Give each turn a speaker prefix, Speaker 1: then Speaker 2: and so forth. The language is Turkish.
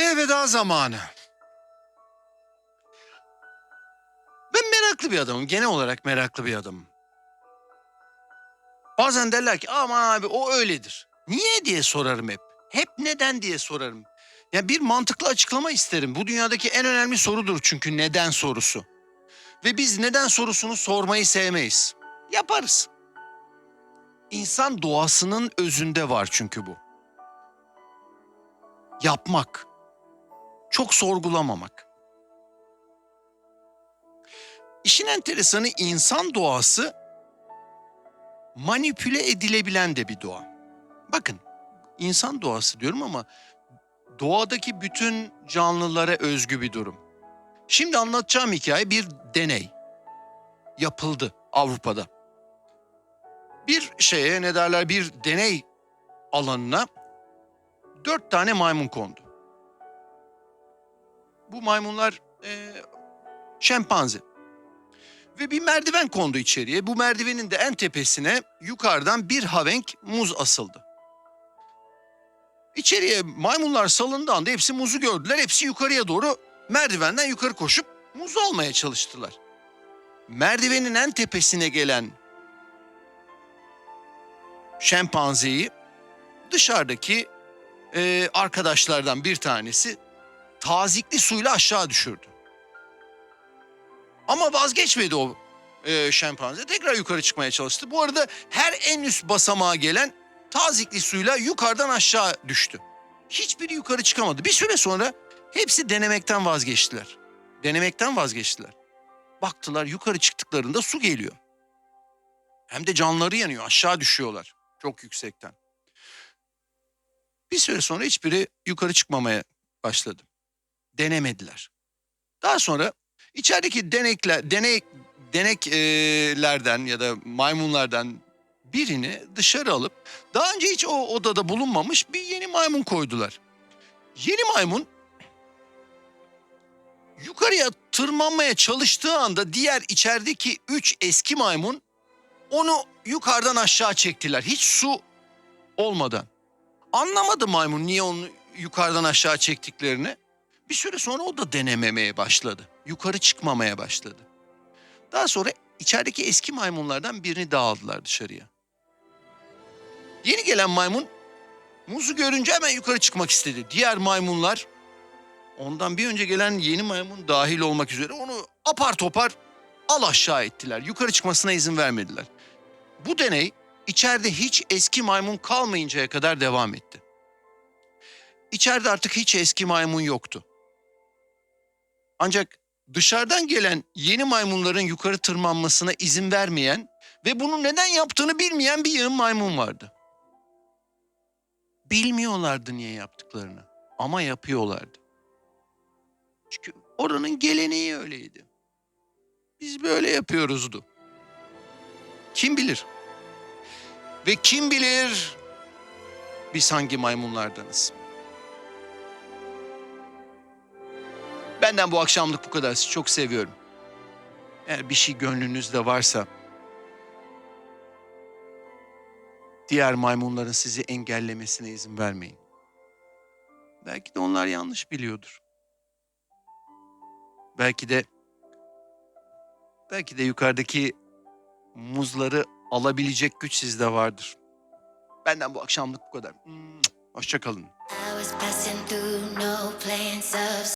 Speaker 1: Ve veda zamanı. Ben meraklı bir adamım. Genel olarak meraklı bir adamım. Bazen derler ki aman abi o öyledir. Niye diye sorarım hep. Hep neden diye sorarım. Ya bir mantıklı açıklama isterim. Bu dünyadaki en önemli sorudur çünkü neden sorusu. Ve biz neden sorusunu sormayı sevmeyiz. Yaparız. İnsan doğasının özünde var çünkü bu. Yapmak. Çok sorgulamamak. İşin enteresanı insan doğası manipüle edilebilen de bir doğa. Bakın insan doğası diyorum ama doğadaki bütün canlılara özgü bir durum. Şimdi anlatacağım hikaye bir deney. Yapıldı Avrupa'da. Bir şeye ne derler bir deney alanına dört tane maymun kondu. Bu maymunlar eee şempanze. Ve bir merdiven kondu içeriye. Bu merdivenin de en tepesine yukarıdan bir havenk muz asıldı. İçeriye maymunlar salındığı anda hepsi muzu gördüler. Hepsi yukarıya doğru merdivenden yukarı koşup muzu almaya çalıştılar. Merdivenin en tepesine gelen şempanzeyi dışarıdaki e, arkadaşlardan bir tanesi tazikli suyla aşağı düşürdü. Ama vazgeçmedi o e, şempanze. Tekrar yukarı çıkmaya çalıştı. Bu arada her en üst basamağa gelen tazikli suyla yukarıdan aşağı düştü. Hiçbiri yukarı çıkamadı. Bir süre sonra hepsi denemekten vazgeçtiler. Denemekten vazgeçtiler. Baktılar yukarı çıktıklarında su geliyor. Hem de canları yanıyor. Aşağı düşüyorlar. Çok yüksekten. Bir süre sonra hiçbiri yukarı çıkmamaya başladı. Denemediler. Daha sonra içerideki denekler, deney, deneklerden ya da maymunlardan birini dışarı alıp daha önce hiç o odada bulunmamış bir yeni maymun koydular. Yeni maymun yukarıya tırmanmaya çalıştığı anda diğer içerideki üç eski maymun onu yukarıdan aşağı çektiler. Hiç su olmadan. Anlamadı maymun niye onu yukarıdan aşağı çektiklerini. Bir süre sonra o da denememeye başladı. Yukarı çıkmamaya başladı. Daha sonra içerideki eski maymunlardan birini daha aldılar dışarıya. Yeni gelen maymun muzu görünce hemen yukarı çıkmak istedi. Diğer maymunlar ondan bir önce gelen yeni maymun dahil olmak üzere onu apar topar al aşağı ettiler. Yukarı çıkmasına izin vermediler. Bu deney içeride hiç eski maymun kalmayıncaya kadar devam etti. İçeride artık hiç eski maymun yoktu. Ancak dışarıdan gelen yeni maymunların yukarı tırmanmasına izin vermeyen ve bunu neden yaptığını bilmeyen bir yığın maymun vardı. Bilmiyorlardı niye yaptıklarını ama yapıyorlardı. Çünkü oranın geleneği öyleydi. Biz böyle yapıyoruzdu. Kim bilir? Ve kim bilir biz hangi maymunlardanız? Benden bu akşamlık bu kadar. Sizi çok seviyorum. Eğer bir şey gönlünüzde varsa diğer maymunların sizi engellemesine izin vermeyin. Belki de onlar yanlış biliyordur. Belki de belki de yukarıdaki muzları alabilecek güç sizde vardır. Benden bu akşamlık bu kadar. Hoşçakalın.